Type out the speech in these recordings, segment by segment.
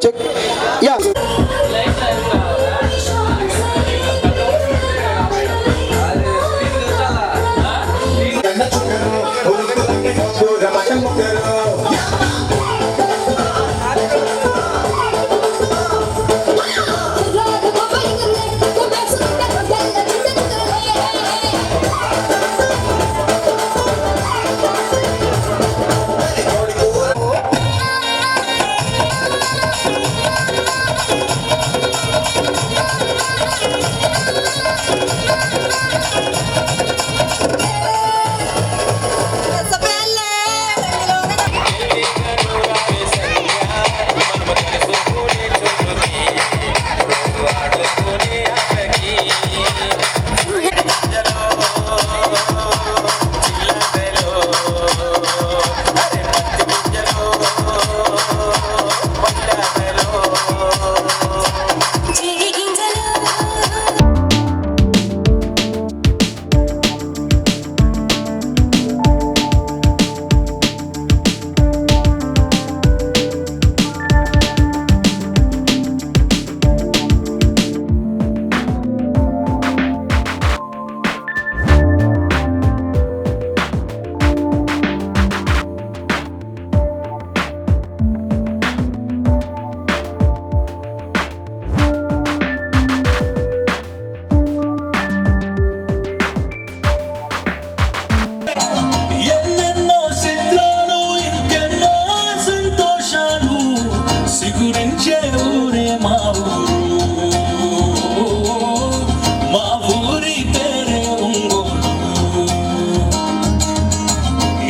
这呀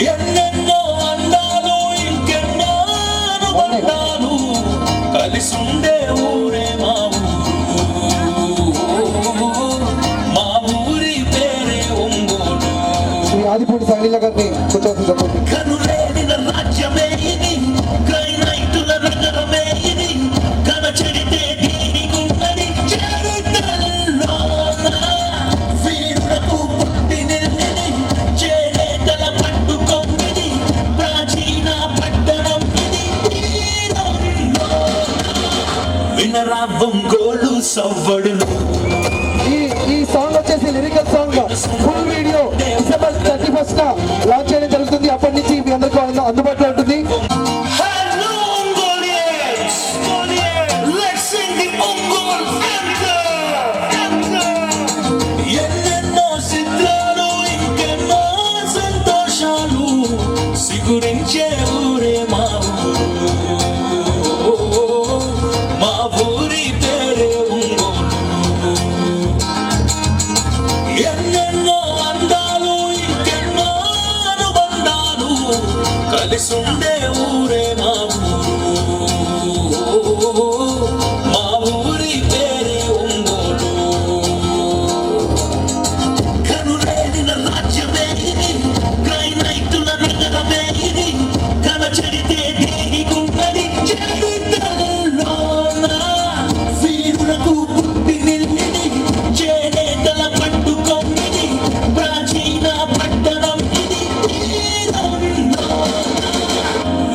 ఎన్నెన్నో అందాలు ఇంకెన్నో అనుబంధాలు కలిసుండే ఊరే మా ఊరు. మా ఊరి పేరే ఒంగోలు. శ్రీ ఆదిపూడి సాయిలీల గారిని కూర్చోవలసి సవ్వడులు ఈ ఈ సాంగ్ వచ్చేసి lyrical song full video December thirty first launch చేయడం జరుగుతుంది. అప్పటి నుంచి మీ అందరికీ అందుబాటులో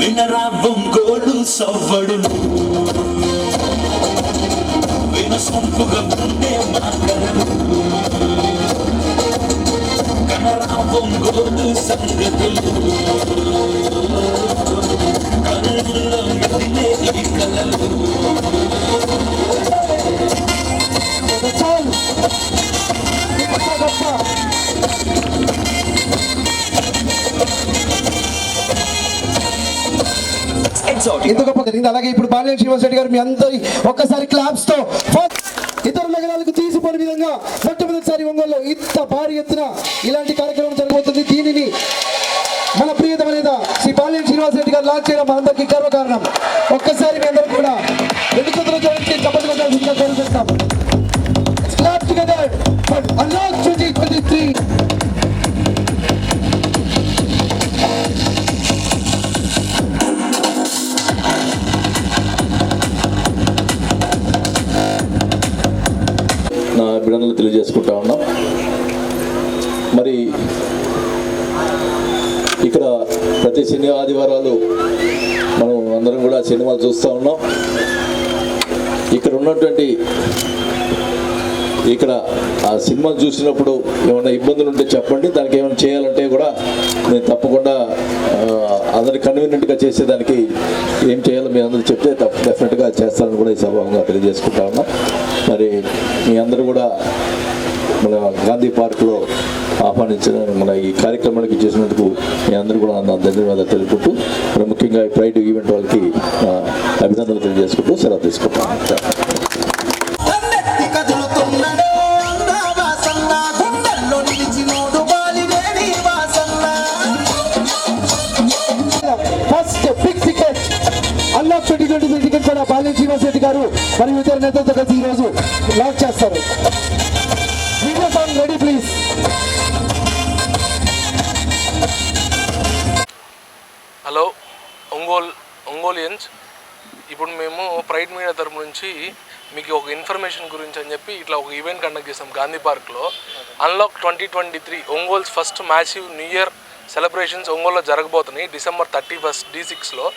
వినరా ఒంగోలు సవ్వడు. వినసొంపుగా ఉండే మాటలు కనరా ఒంగోలు సంగతులు. ఎంత గొప్ప జరిగింది. అలాగే ఇప్పుడు బాలినేని శ్రీనివాస్ రెడ్డి గారు మీ అందరి ఒక్కసారి క్లాప్స్తో ఇతర నగరాలకు తీసిపోయిన విధంగా మొట్టమొదటిసారి ఒంగోలు ఇంత భారీ ఎత్తున ఇలాంటి కార్యక్రమం జరగబోతుంది. దీనిని మన ప్రియతమైన శ్రీ బాలినేని శ్రీనివాస్ రెడ్డి గారు లాంచ్ చేయడం మనందరికీ గర్వకారణం. ఒక్కసారి మీ అందరూ కూడా రెండు చేతులు జోడించి చప్పట్లు కొట్టాల్సిందిగా Clap together for నా అభినందనలు తెలియజేసుకుంటా ఉన్నాం. మరి ఇక్కడ ప్రతి శని ఆదివారాలు మనం అందరం కూడా సినిమాలు చూస్తూ ఉన్నాం. ఇక్కడ ఉన్నటువంటి ఇక్కడ ఆ సినిమాలు చూసినప్పుడు ఏమైనా ఇబ్బందులు ఉంటే చెప్పండి. దానికి ఏమైనా చేయాలంటే కూడా నేను తప్పకుండా అందరి కన్వీనియంట్గా చేసేదానికి ఏం చేయాలో మీ అందరూ చెప్తే తప్ప డెఫినెట్గా చేస్తానని కూడా ఈ సభంగా తెలియజేసుకుంటా ఉన్నా. మరి మీ అందరూ కూడా మన గాంధీ పార్క్లో ఆహ్వానించిన మన ఈ కార్యక్రమానికి చేసినందుకు మీ అందరూ కూడా నా ధన్యవాదాలు తెలుపుకుంటూ మరి ముఖ్యంగా ఈ ప్రైడ్ ఈవెంట్ వాళ్ళకి అభినందనలు తెలియజేసుకుంటూ సెలవు తీసుకుంటాను కన్నెత్తి కదులుతున్నాడు నా వాసన్న గుండెల్లో నిలిచినోడు Balineni Vasanna first big ticket unlock twenty twenty three ticket కూడా బాలినేని శ్రీనివాస్ రెడ్డి గారు. మరియు ఇతర నేతలతో కలిసి ఈరోజు లాంచ్ చేస్తారు. Video song ready please hello Ongole Ongolians. ఇప్పుడు మేము ప్రైడ్ మీడియా తరపు నుంచి మీకు ఒక ఇన్ఫర్మేషన్ గురించి అని చెప్పి ఇట్లా ఒక ఈవెంట్ కండక్ట్ చేసాం గాంధీ పార్క్లో unlock twenty twenty three Ongole's first massive new year celebrations ఒంగోలులో జరగబోతున్నాయి డిసెంబర్ థర్టీ ఫస్ట్ డి సిక్స్లో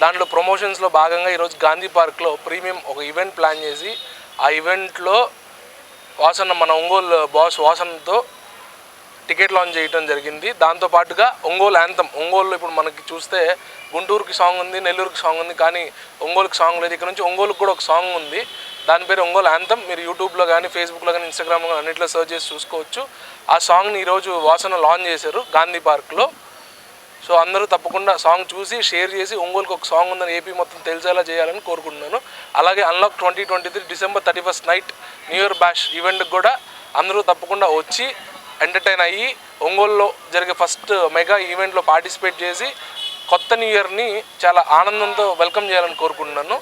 దాంట్లో ప్రమోషన్స్లో భాగంగా ఈరోజు గాంధీ పార్క్లో ప్రీమియం ఒక ఈవెంట్ ప్లాన్ చేసి ఆ ఈవెంట్లో వాసన్న మన ఒంగోలు బాస్ వాసన్నతో టికెట్ లాంచ్ చేయడం జరిగింది. దాంతో పాటుగా ఒంగోలు యాంతం ఒంగోలు ఇప్పుడు మనకి చూస్తే గుంటూరుకి సాంగ్ ఉంది నెల్లూరుకి సాంగ్ ఉంది కానీ ఒంగోలుకి సాంగ్ లేదు. ఇక్కడ నుంచి ఒంగోలుకి కూడా ఒక సాంగ్ ఉంది. దాని పేరు ఒంగోలు యాంతం మీరు యూట్యూబ్లో కానీ ఫేస్బుక్లో కానీ ఇన్స్టాగ్రామ్లో కానీ అన్నింటిలో సర్చ్ చేసి చూసుకోవచ్చు. ఆ సాంగ్ని ఈరోజు వాసన లాంచ్ చేశారు గాంధీ పార్క్లో. సో అందరూ తప్పకుండా సాంగ్ చూసి షేర్ చేసి ఒంగోలుకి ఒక సాంగ్ ఉందని ఏపీ మొత్తం తెలిసేలా చేయాలని కోరుకుంటున్నాను. అలాగే unlock twenty twenty three December thirty first night new year bash ఈవెంట్కి కూడా అందరూ తప్పకుండా వచ్చి ఎంటర్టైన్ అయ్యి ఒంగోలులో జరిగే ఫస్ట్ మెగా ఈవెంట్లో పార్టిసిపేట్ చేసి కొత్త న్యూ ఇయర్ని చాలా ఆనందంతో వెల్కమ్ చేయాలని కోరుకుంటున్నాను.